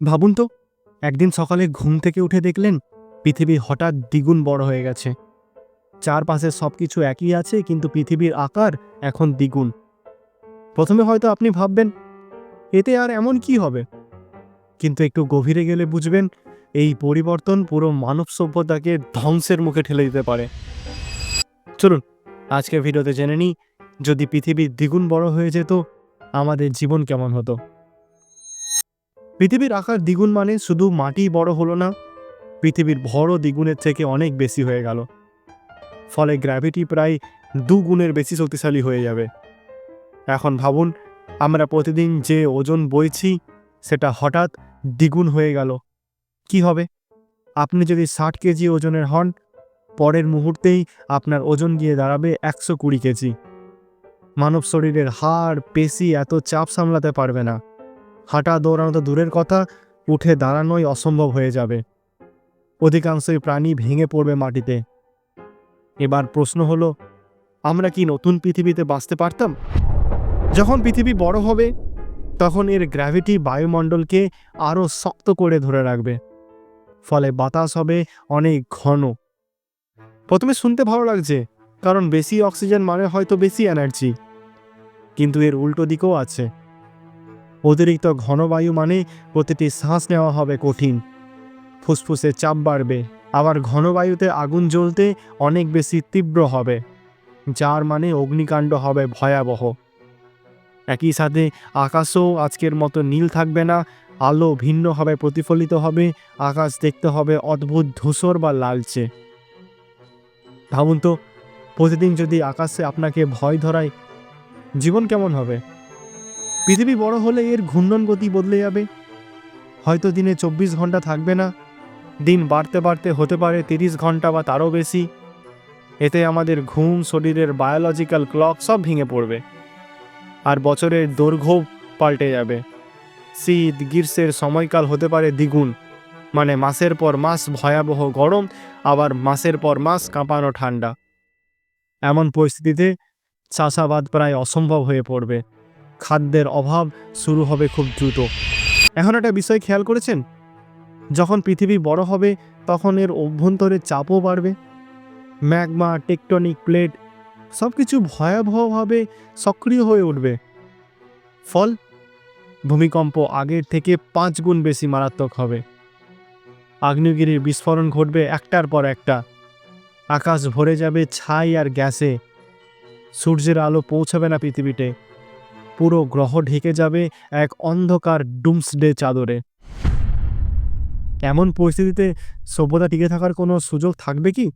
ভাবুন তো, একদিন সকালে ঘুম থেকে উঠে দেখলেন পৃথিবী হঠাৎ দ্বিগুণ বড় হয়ে গেছে। চারপাশে সব কিছু একই আছে, কিন্তু পৃথিবীর আকার এখন দ্বিগুণ। প্রথমে হয়তো আপনি ভাববেন, এতে আর এমন কি হবে? কিন্তু একটু গভীরে গেলে বুঝবেন, এই পরিবর্তন পুরো মানব সভ্যতাকে ধ্বংসের মুখে ঠেলে দিতে পারে। চলুন আজকে ভিডিওতে জেনে নিই, যদি পৃথিবী দ্বিগুণ বড় হয়ে যেত, আমাদের জীবন কেমন হতো। পৃথিবীর আকার দ্বিগুণ মানে শুধু মাটি বড় হলো না, পৃথিবীর ভরও দ্বিগুণের থেকে অনেক বেশি হয়ে গেল। ফলে গ্র্যাভিটি প্রায় দুগুণের বেশি শক্তিশালী হয়ে যাবে। এখন ভাবুন, আমরা প্রতিদিন যে ওজন বইছি, সেটা হঠাৎ দ্বিগুণ হয়ে গেল। কি হবে? আপনি যদি ষাট কেজি ওজনের হন, পরের মুহূর্তেই আপনার ওজন গিয়ে দাঁড়াবে একশো কুড়ি কেজি। মানব শরীরের হাড়, পেশি এত চাপ সামলাতে পারবে না। হাঁটা দৌড়ানো তো দূরের কথা, উঠে দাঁড়ানোই অসম্ভব হয়ে যাবে। অধিকাংশই প্রাণী ভেঙে পড়বে মাটিতে। এবার প্রশ্ন হলো, আমরা কি নতুন পৃথিবীতে বাঁচতে পারতাম? যখন পৃথিবী বড় হবে, তখন এর গ্র্যাভিটি বায়ুমণ্ডলকে আরও শক্ত করে ধরে রাখবে। ফলে বাতাস হবে অনেক ঘন। প্রথমে শুনতে ভালো লাগছে, কারণ বেশি অক্সিজেন মানে হয়তো বেশি এনার্জি। কিন্তু এর উল্টো দিকও আছে। অতিরিক্ত ঘন বায়ু মানে প্রতিটি শ্বাস নেওয়া হবে কঠিন। ফুসফুসে চাপ বাড়বে, আবার ঘন বায়ুতে আগুন জ্বলতে অনেক বেশি তীব্র হবে, যার মানে অগ্নিকাণ্ড হবে ভয়াবহ। একই সাথে আকাশও আজকের মতো নীল থাকবে না, আলো ভিন্নভাবে প্রতিফলিত হবে, আকাশ দেখতে হবে অদ্ভুত, ধূসর বা লালচে। ভাবুন তো, প্রতিদিন যদি আকাশে আপনাকে ভয় ধরায়, জীবন কেমন হবে? পৃথিবী বড় হলে এর ঘূর্ণন গতি বদলে যাবে। হয়তো দিনে চব্বিশ ঘণ্টা থাকবে না, দিন বাড়তে বাড়তে হতে পারে তিরিশ ঘণ্টা বা তারও বেশি। এতে আমাদের ঘুম, শরীরের বায়োলজিক্যাল ক্লক সব ভেঙে পড়বে। আর বছরের দৈর্ঘ্য পাল্টে যাবে। শীত, গ্রীষ্মের সময়কাল হতে পারে দ্বিগুণ মানে মাসের পর মাস ভয়াবহ গরম, আবার মাসের পর মাস কাঁপানো ঠান্ডা। এমন পরিস্থিতিতে চাষাবাদ প্রায় অসম্ভব হয়ে পড়বে। খাদ্যের অভাব শুরু হবে খুব দ্রুত। এখন একটা বিষয় খেয়াল করেছেন? যখন পৃথিবী বড় হবে, তখন এর অভ্যন্তরে চাপও বাড়বে। ম্যাগমা, টেকটনিক প্লেট সব কিছু ভয়াবহভাবে সক্রিয় হয়ে উঠবে। ফল? ভূমিকম্প আগের থেকে পাঁচ গুণ বেশি মারাত্মক হবে। আগ্নেয়গিরির বিস্ফোরণ ঘটবে একটার পর একটা। আকাশ ভরে যাবে ছাই আর গ্যাসে। সূর্যের আলো পৌঁছাবে না পৃথিবীতে। পুরো গ্রহ ঢেকে যাবে এক অন্ধকার ডুমসডে চাদরে। এমন পরিস্থিতিতে সভ্যতা টিকে থাকার কোনো সুযোগ থাকবে কি?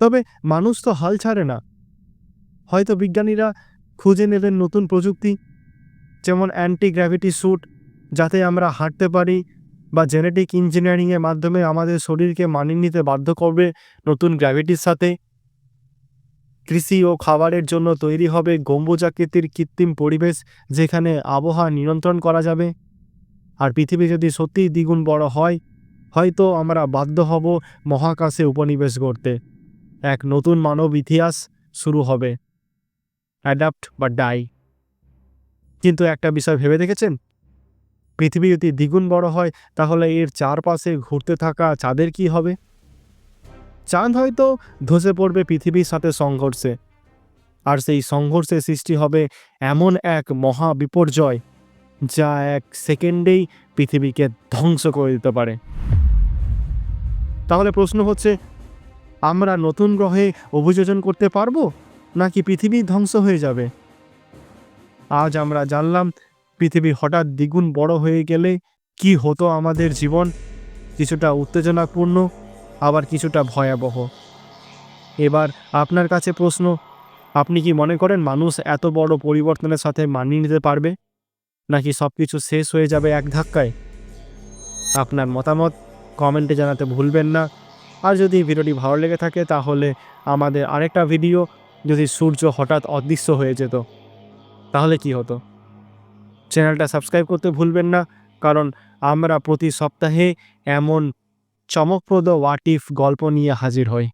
তবে মানুষ তো হাল ছাড়ে না। হয়তো বিজ্ঞানীরা খুঁজে নেবেন নতুন প্রযুক্তি, যেমন অ্যান্টি গ্র্যাভিটি স্যুট যাতে আমরা হাঁটতে পারি বা জেনেটিক ইঞ্জিনিয়ারিংয়ের মাধ্যমে আমাদের শরীরকে মানিয়ে নিতে বাধ্য করবে নতুন গ্র্যাভিটির সাথে। কৃষি ও খাবারের জন্য তৈরি হবে গম্বুজাকৃতির কৃত্রিম পরিবেশ যেখানে আবহাওয়া নিয়ন্ত্রণ করা যাবে। আর পৃথিবী যদি সত্যিই দ্বিগুণ বড় হয়, হয়তো আমরা বাধ্য হব মহাকাশে উপনিবেশ করতে এক নতুন মানব ইতিহাস শুরু হবে। অ্যাডাপ্ট বা ডাই কিন্তু একটা বিষয় ভেবে দেখেছেন? পৃথিবী যদি দ্বিগুণ বড় হয়, তাহলে এর চারপাশে ঘুরতে থাকা চাঁদের কি হবে? চাঁদ হয়তো ধসে পড়বে পৃথিবীর সাথে সংঘর্ষে। আর সেই সংঘর্ষে সৃষ্টি হবে এমন এক মহা বিপর্যয় যা এক সেকেন্ডেই পৃথিবীকে ধ্বংস করে দিতে পারে। তাহলে প্রশ্ন হচ্ছে, আমরা নতুন গ্রহে অভিযোজন করতে পারব নাকি পৃথিবী ধ্বংস হয়ে যাবে? আজ আমরা জানলাম, পৃথিবী হঠাৎ দ্বিগুণ বড় হয়ে গেলে কি হতো আমাদের জীবন? কিছুটা উত্তেজনাপূর্ণ আবার কিছুটা ভয়াবহ। এবার আপনার কাছে প্রশ্ন, আপনি কি মনে করেন মানুষ এত বড় পরিবর্তনের সাথে মানিয়ে নিতে পারবে? নাকি সব কিছু শেষ হয়ে যাবে এক ধাক্কায়? আপনার মতামত কমেন্টে জানাতে ভুলবেন না। আর যদি ভিডিওটি ভালো লেগে থাকে, তাহলে আমাদের আরেকটা ভিডিও যদি সূর্য হঠাৎ অদৃশ্য হয়ে যেত, তাহলে কি হতো? চ্যানেলটা সাবস্ক্রাইব করতে ভুলবেন না, কারণ আমরা প্রতি সপ্তাহে এমন চমকপ্রদ ওয়াটিফ গল্প নিয়ে হাজির হই।